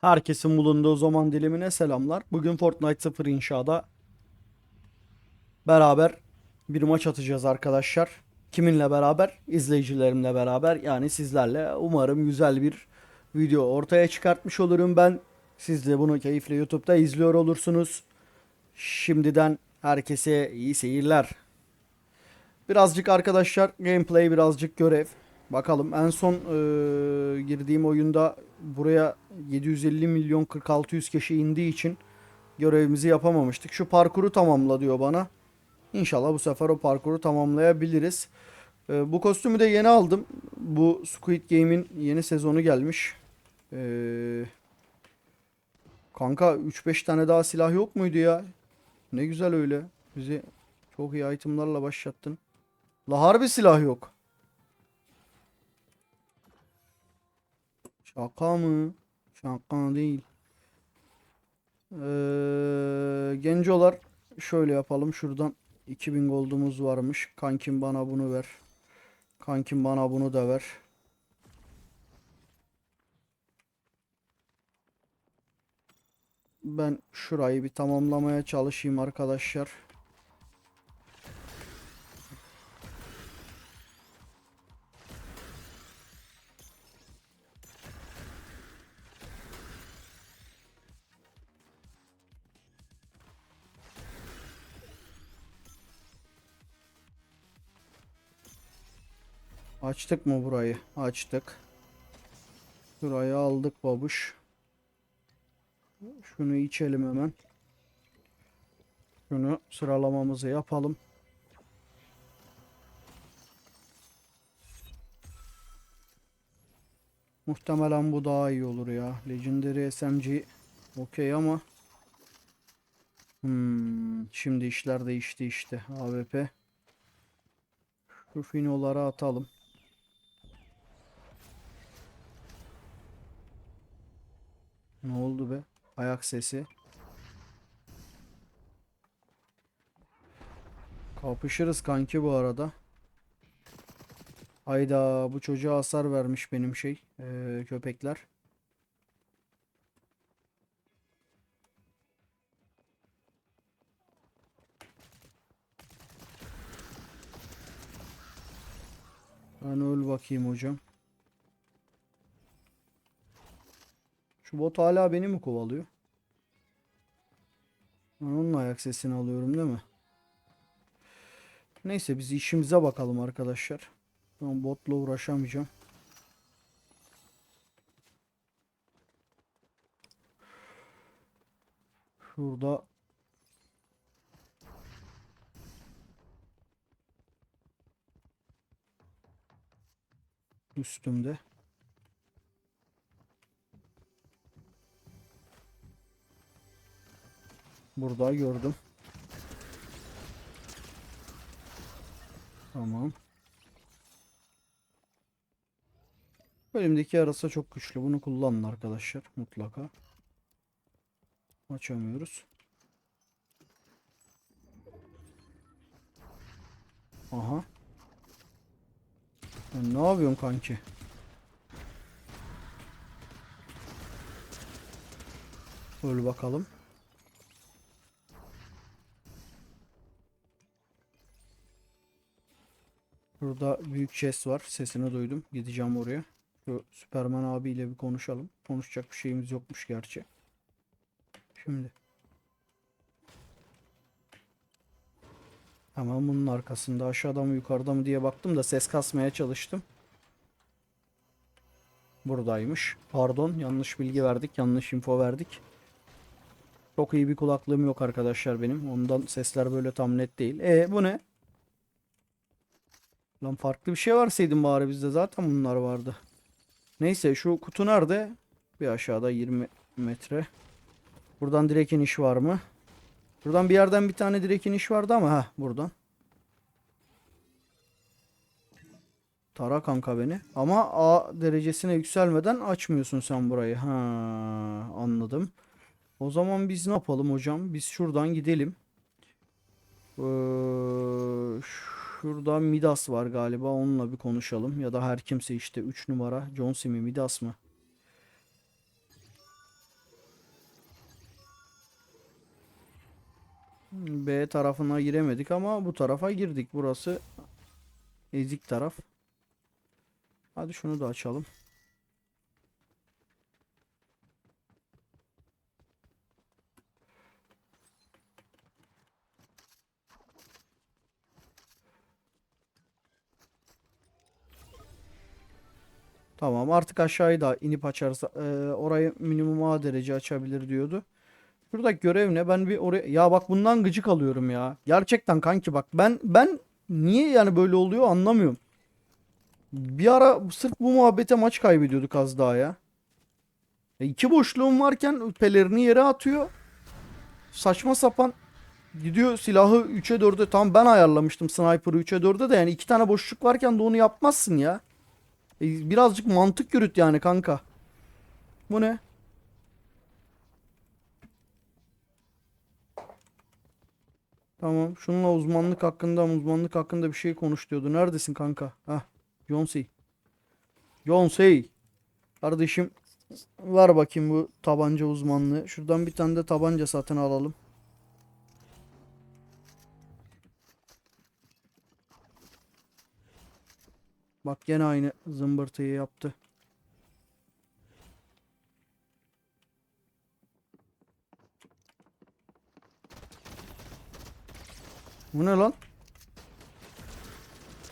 Herkesin bulunduğu zaman dilimine selamlar. Bugün Fortnite 0 inşada beraber bir maç atacağız arkadaşlar. Kiminle beraber? İzleyicilerimle beraber yani sizlerle. Umarım güzel bir video ortaya çıkartmış olurum ben. Siz de bunu keyifle YouTube'da izliyor olursunuz. Şimdiden herkese iyi seyirler. Birazcık arkadaşlar gameplay birazcık görev. Bakalım en son eee, girdiğim oyunda buraya 750 milyon 4600 kişi indiği için görevimizi yapamamıştık. Şu parkuru tamamla diyor bana. İnşallah bu sefer o parkuru tamamlayabiliriz. Eee, bu kostümü de yeni aldım. Bu Squid Game'in yeni sezonu gelmiş. Eee, kanka 3-5 tane daha silah yok muydu ya? Ne güzel öyle. Bizi çok iyi itemlarla başlattın. La harbi silah yok. Şaka mı? Şaka değil. Ee, gencolar şöyle yapalım. Şuradan 2000 gold'umuz varmış. Kankim bana bunu ver. Kankim bana bunu da ver. Ben şurayı bir tamamlamaya çalışayım arkadaşlar. Açtık mı burayı? Açtık. Burayı aldık babuş. Şunu içelim hemen. Şunu sıralamamızı yapalım. Muhtemelen bu daha iyi olur ya. Legendary SMG okey ama hmm, şimdi işler değişti işte. AWP şu finoları atalım. Ne oldu be? Ayak sesi. Kapışırız kanki bu arada. Hayda bu çocuğa hasar vermiş benim şey eee, köpekler. Ben öl bakayım hocam. Şu bot hala beni mi kovalıyor? Ben onun ayak sesini alıyorum değil mi? Neyse biz işimize bakalım arkadaşlar. Ben botla uğraşamayacağım. Şurada üstümde. Burada gördüm. Tamam. Elimdeki arasa çok güçlü. Bunu kullanın arkadaşlar mutlaka. Açamıyoruz. Aha. Sen ne yapıyorsun kanki? Öl bakalım. Burada büyük chest var. Sesini duydum. Gideceğim oraya. Şu Süperman abiyle bir konuşalım. Konuşacak bir şeyimiz yokmuş gerçi. Şimdi. Hemen bunun arkasında aşağıda mı yukarıda mı diye baktım da ses kasmaya çalıştım. Buradaymış. Pardon yanlış bilgi verdik. Yanlış info verdik. Çok iyi bir kulaklığım yok arkadaşlar benim. Ondan sesler böyle tam net değil. E bu ne? Lan farklı bir şey varsaydın bari bizde zaten bunlar vardı. Neyse şu kutu nerede? Bir aşağıda 20 metre. Buradan direkt iniş var mı? Buradan bir yerden bir tane direkt iniş vardı ama ha buradan. Tara kanka beni. Ama A derecesine yükselmeden açmıyorsun sen burayı. Ha anladım. O zaman biz ne yapalım hocam? Biz şuradan gidelim. Ee, Şurada Midas var galiba. Onunla bir konuşalım. Ya da her kimse işte 3 numara. John Simi Midas mı? Hmm, B tarafına giremedik ama bu tarafa girdik. Burası ezik taraf. Hadi şunu da açalım. Tamam artık aşağıyı da inip açarsa eee, orayı minimum A derece açabilir diyordu. Şuradaki görev ne? Ben bir oraya ya bak bundan gıcık alıyorum ya. Gerçekten kanki bak ben ben niye yani böyle oluyor anlamıyorum. Bir ara sırf bu muhabbete maç kaybediyorduk az daha ya. E, iki boşluğum varken pelerini yere atıyor. Saçma sapan gidiyor silahı 3'e 4'e tam ben ayarlamıştım sniper'ı 3'e 4'e de yani iki tane boşluk varken de onu yapmazsın ya. E, birazcık mantık yürüt yani kanka. Bu ne? Tamam. Şununla uzmanlık hakkında uzmanlık hakkında bir şey konuş diyordu. Neredesin kanka? Hah. Yonsei. Yonsei. Kardeşim ver bakayım bu tabanca uzmanlığı. Şuradan bir tane de tabanca satın alalım. Bak gene aynı zımbırtıyı yaptı. Bu ne lan?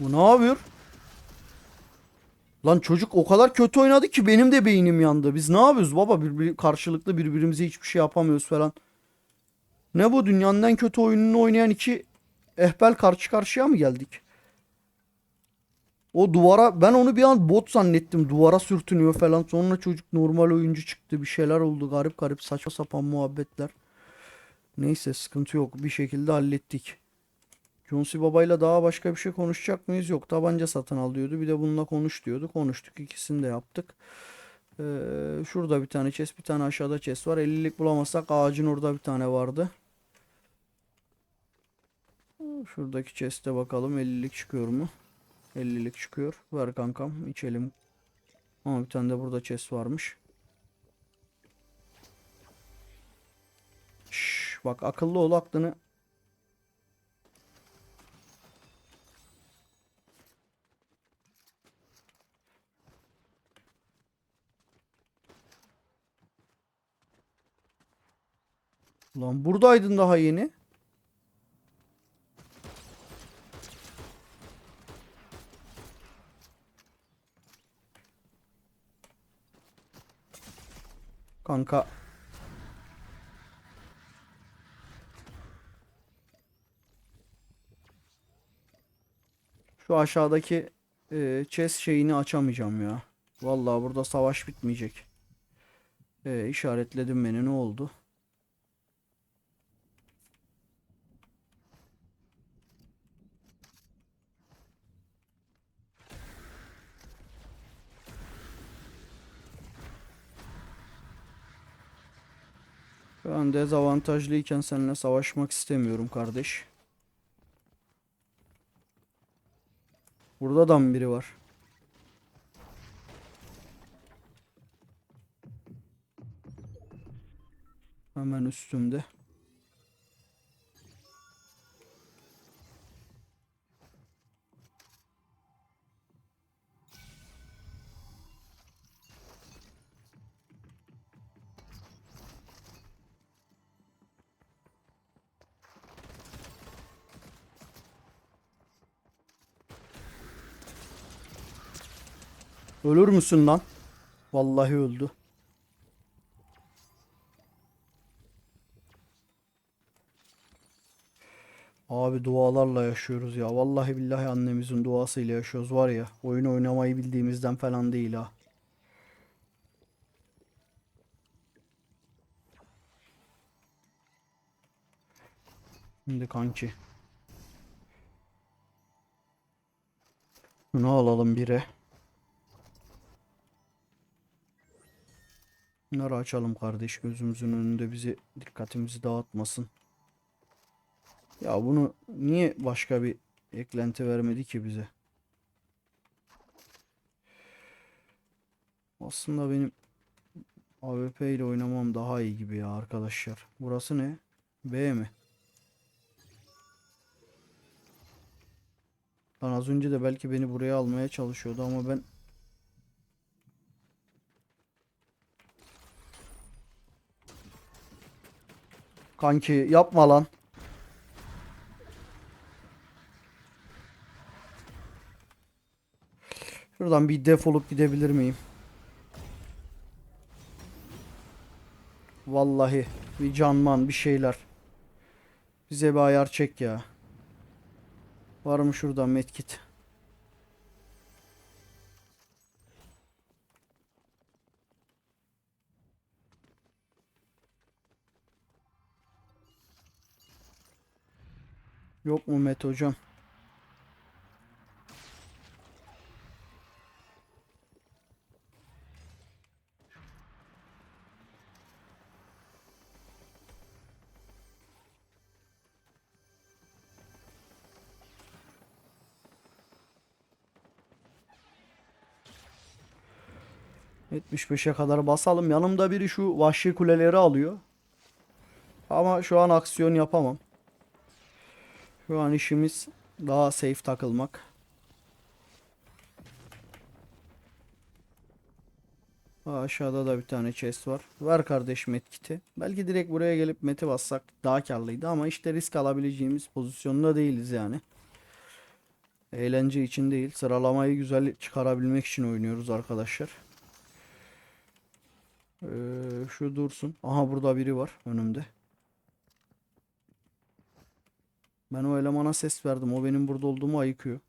Bu ne yapıyor? Lan çocuk o kadar kötü oynadı ki benim de beynim yandı. Biz ne yapıyoruz baba? Birbiri, karşılıklı birbirimize hiçbir şey yapamıyoruz falan. Ne bu dünyanın en kötü oyununu oynayan iki ehbel karşı karşıya mı geldik? O duvara ben onu bir an bot zannettim. Duvara sürtünüyor falan. Sonra çocuk normal oyuncu çıktı. Bir şeyler oldu. Garip garip saçma sapan muhabbetler. Neyse sıkıntı yok. Bir şekilde hallettik. Jonsi Baba'yla daha başka bir şey konuşacak mıyız? Yok. Tabanca satın al diyordu. Bir de bununla konuş diyordu. Konuştuk. İkisini de yaptık. Ee, şurada bir tane chest, bir tane aşağıda chest var. 50'lik bulamazsak ağacın orada bir tane vardı. Şuradaki chest'e bakalım 50'lik çıkıyor mu? 50'lik çıkıyor. Ver kankam içelim. Ama bir tane de burada chest varmış. Şş, bak akıllı ol aklını. Lan buradaydın daha yeni. Kanka. Şu aşağıdaki e, chest şeyini açamayacağım ya. Vallahi burada savaş bitmeyecek. E, işaretledim beni ne oldu? Dezavantajlıyken seninle savaşmak istemiyorum kardeş. Burada da mı biri var? Hemen üstümde. Ölür müsün lan? Vallahi öldü. Abi dualarla yaşıyoruz ya. Vallahi billahi annemizin duasıyla yaşıyoruz var ya. Oyun oynamayı bildiğimizden falan değil ha. Şimdi kanki. Bunu alalım bire. Bunları açalım kardeş gözümüzün önünde bizi dikkatimizi dağıtmasın. Ya bunu niye başka bir eklenti vermedi ki bize? Aslında benim AWP ile oynamam daha iyi gibi ya arkadaşlar. Burası ne? B mi? Lan az önce de belki beni buraya almaya çalışıyordu ama ben Kanki yapma lan. Şuradan bir defolup gidebilir miyim? Vallahi bir canman bir şeyler. Bize bir ayar çek ya. Var mı şuradan medkit? Yok mu Met hocam? ...75'e kadar basalım. Yanımda biri şu vahşi kuleleri alıyor. Ama şu an aksiyon yapamam. Şu an işimiz daha safe takılmak. Aşağıda da bir tane chest var. Ver kardeşim etkiti. Belki direkt buraya gelip meti bassak daha karlıydı ama işte risk alabileceğimiz pozisyonda değiliz yani. Eğlence için değil, sıralamayı güzel çıkarabilmek için oynuyoruz arkadaşlar. Ee, şu dursun. Aha burada biri var önümde. Ben o elemana ses verdim. O benim burada olduğumu ayıkıyor.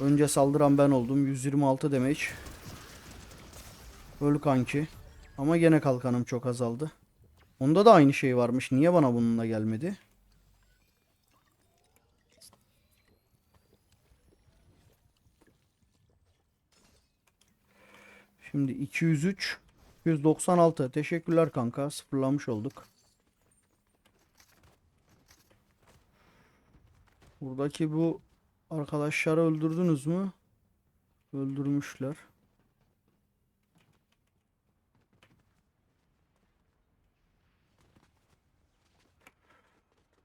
Önce saldıran ben oldum. 126 damage. Öl kanki. Ama gene kalkanım çok azaldı. Onda da aynı şey varmış. Niye bana bununla gelmedi? Şimdi 203 196. Teşekkürler kanka. Sıfırlamış olduk. Buradaki bu arkadaşları öldürdünüz mü? Öldürmüşler.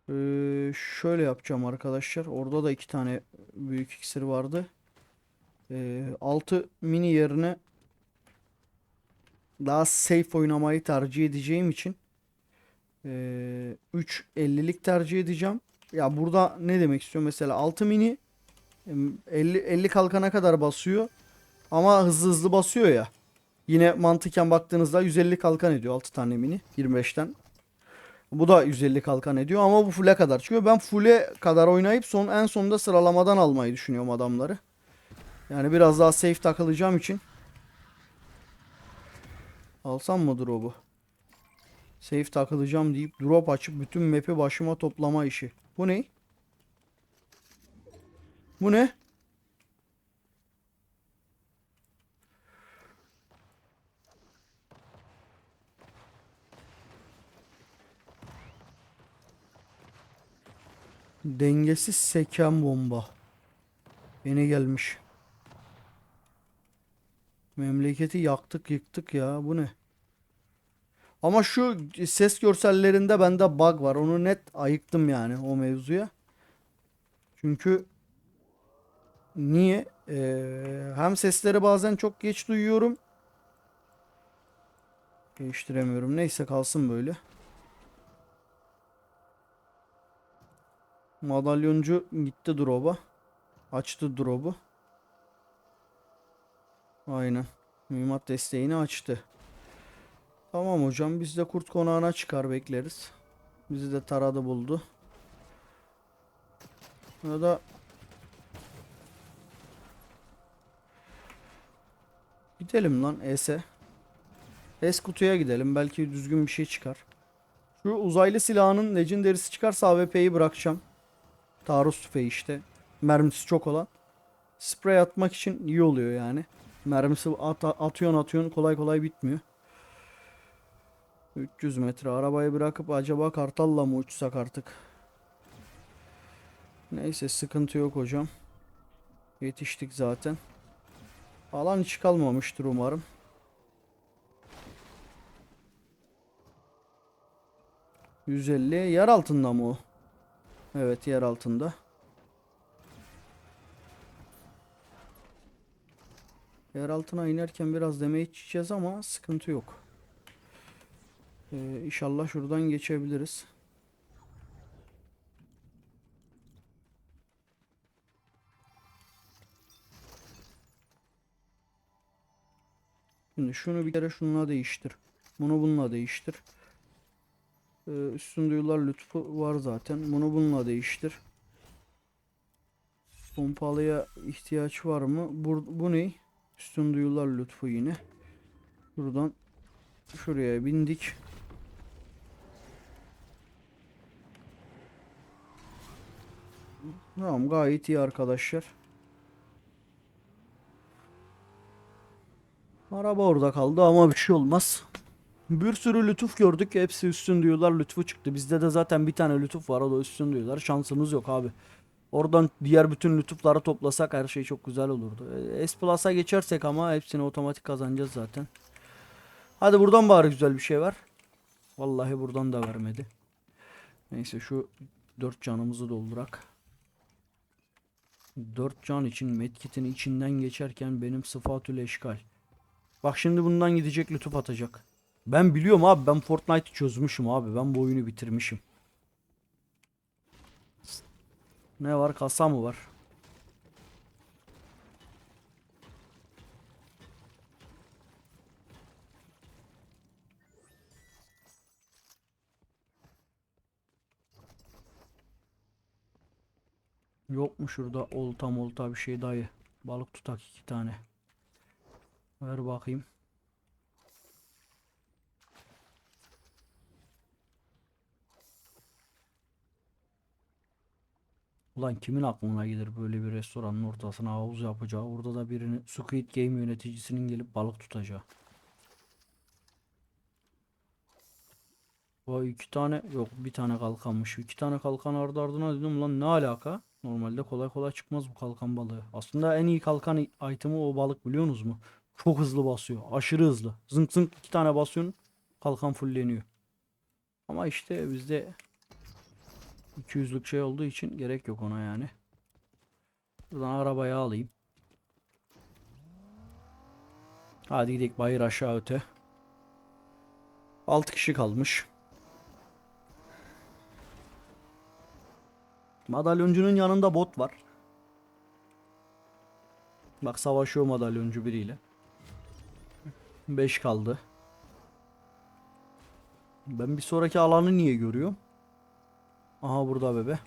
Ee, şöyle yapacağım arkadaşlar. Orada da iki tane büyük iksir vardı. Ee, 6 mini yerine daha safe oynamayı tercih edeceğim için ee, 3.50'lik tercih edeceğim. Ya burada ne demek istiyor mesela 6 mini em, 50 50 kalkana kadar basıyor ama hızlı hızlı basıyor ya. Yine mantıken baktığınızda 150 kalkan ediyor 6 tane mini 25'ten. Bu da 150 kalkan ediyor ama bu full'e kadar çıkıyor. Ben full'e kadar oynayıp son en sonunda sıralamadan almayı düşünüyorum adamları. Yani biraz daha safe takılacağım için. Alsam mı drop'u? Safe takılacağım deyip drop açıp bütün map'i başıma toplama işi. Bu ne? Bu ne? Dengesiz seken bomba. Yeni gelmiş. Memleketi yaktık yıktık ya. Bu ne? Ama şu ses görsellerinde bende bug var. Onu net ayıktım yani o mevzuya. Çünkü niye? Ee, hem sesleri bazen çok geç duyuyorum. Değiştiremiyorum. Neyse kalsın böyle. Madalyoncu gitti drop'a. Açtı drop'u. Aynen. Mühimmat desteğini açtı. Tamam hocam biz de kurt konağına çıkar bekleriz. Bizi de taradı buldu. Ya da Gidelim lan S'e. S kutuya gidelim. Belki düzgün bir şey çıkar. Şu uzaylı silahının legendary'si çıkarsa AWP'yi bırakacağım. Taarruz tüfeği işte. Mermisi çok olan. Sprey atmak için iyi oluyor yani. Mermisi at atıyorsun atıyorsun kolay kolay bitmiyor. 300 metre arabayı bırakıp acaba kartalla mı uçsak artık? Neyse sıkıntı yok hocam. Yetiştik zaten. Alan hiç kalmamıştır umarım. ...150 yer altında mı o? Evet yer altında. Yer altına inerken biraz deme içeceğiz ama sıkıntı yok. Ee, inşallah şuradan geçebiliriz. Şimdi şunu bir kere şununla değiştir. Bunu bununla değiştir. Ee, üstün duyular lütfu var zaten. Bunu bununla değiştir. Pompalıya ihtiyaç var mı? Bu, bu ne? Üstün duyular lütfu yine. Buradan şuraya bindik. Tamam gayet iyi arkadaşlar. Araba orada kaldı ama bir şey olmaz. Bir sürü lütuf gördük. Hepsi üstün diyorlar. Lütfu çıktı. Bizde de zaten bir tane lütuf var. O da üstün diyorlar. Şansımız yok abi. Oradan diğer bütün lütufları toplasak her şey çok güzel olurdu. E, S Plus'a geçersek ama hepsini otomatik kazanacağız zaten. Hadi buradan bari güzel bir şey var. Vallahi buradan da vermedi. Neyse şu 4 canımızı doldurak. 4 can için medkit'in içinden geçerken benim sıfatül eşkal. Bak şimdi bundan gidecek lütuf atacak. Ben biliyorum abi ben Fortnite'ı çözmüşüm abi. Ben bu oyunu bitirmişim. Ne var? Kasa mı var? Yok mu şurada olta molta bir şey dayı? Balık tutak iki tane. Ver bakayım. Ulan kimin aklına gelir böyle bir restoranın ortasına havuz yapacağı, orada da birini Squid Game yöneticisinin gelip balık tutacağı. Vay iki tane yok bir tane kalkanmış. İki tane kalkan ardı ardına dedim lan ne alaka? Normalde kolay kolay çıkmaz bu kalkan balığı. Aslında en iyi kalkan i- itemi o balık biliyorsunuz mu? Çok hızlı basıyor. Aşırı hızlı. Zınk zınk iki tane basıyorsun kalkan fulleniyor. Ama işte bizde 200'lük şey olduğu için gerek yok ona yani. Buradan arabayı alayım. Hadi gidelim bayır aşağı öte. 6 kişi kalmış. Madalyoncunun yanında bot var. Bak savaşıyor madalyoncu biriyle. 5 kaldı. Ben bir sonraki alanı niye görüyorum? Aha burada bebe.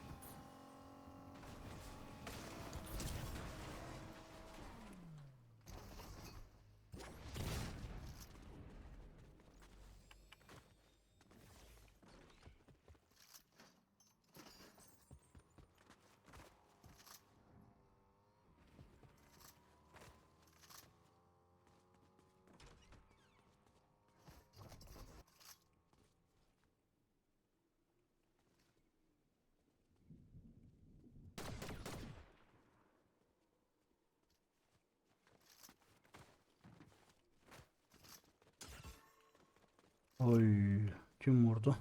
Oy, kim vurdu?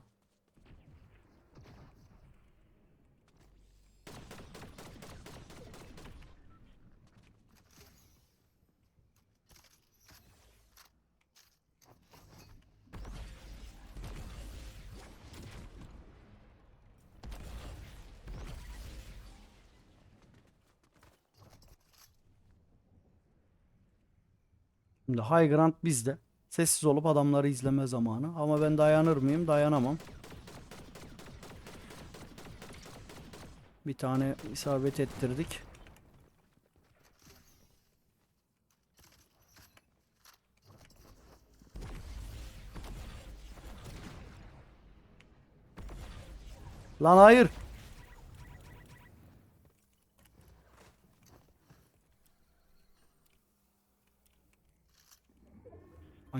Şimdi High Ground bizde. Sessiz olup adamları izleme zamanı. Ama ben dayanır mıyım? Dayanamam. Bir tane isabet ettirdik. Lan hayır.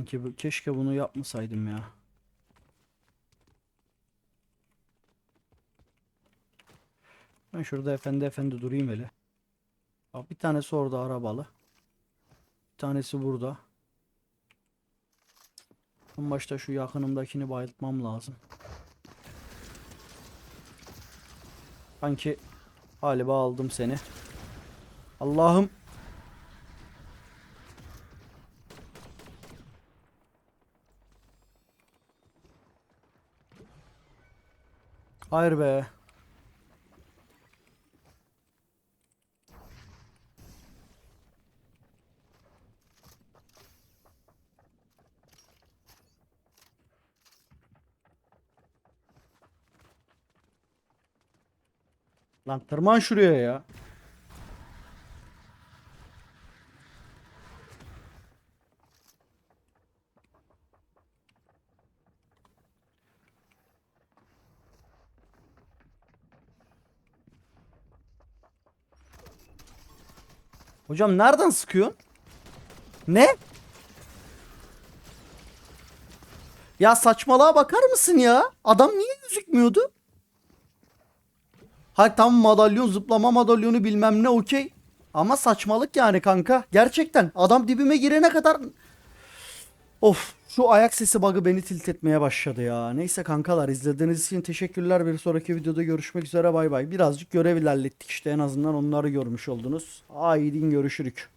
Sanki keşke bunu yapmasaydım ya. Ben şurada efendi efendi durayım hele. Bak bir tanesi orada arabalı. Bir tanesi burada. En başta şu yakınımdakini bayıltmam lazım. Sanki galiba aldım seni. Allah'ım. Hayır be. Lan tırman şuraya ya. Hocam nereden sıkıyorsun? Ne? Ya saçmalığa bakar mısın ya? Adam niye gözükmüyordu? Hayır tam madalyon zıplama madalyonu bilmem ne okey. Ama saçmalık yani kanka. Gerçekten adam dibime girene kadar... Of şu ayak sesi bug'ı beni tilt etmeye başladı ya. Neyse kankalar izlediğiniz için teşekkürler. Bir sonraki videoda görüşmek üzere bay bay. Birazcık görev ilerlettik işte en azından onları görmüş oldunuz. Haydi görüşürük.